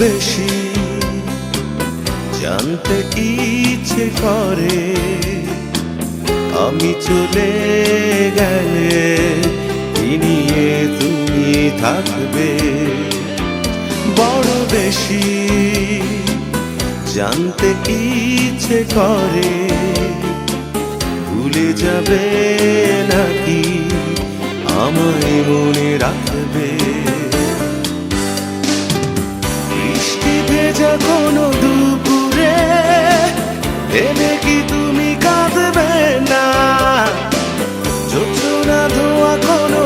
বেশি। জানতে ইচ্ছে করে, আমি চলে গেলে নিয়ে তুমি থাকবে। বড় বেশি, জানতে ইচ্ছে করে, ভুলে যাবে নাকি, আমায় মনে রাখবে। কোনো দুপুরে এলে কি তুমি কাঁদবে না? ধোয়া কোনো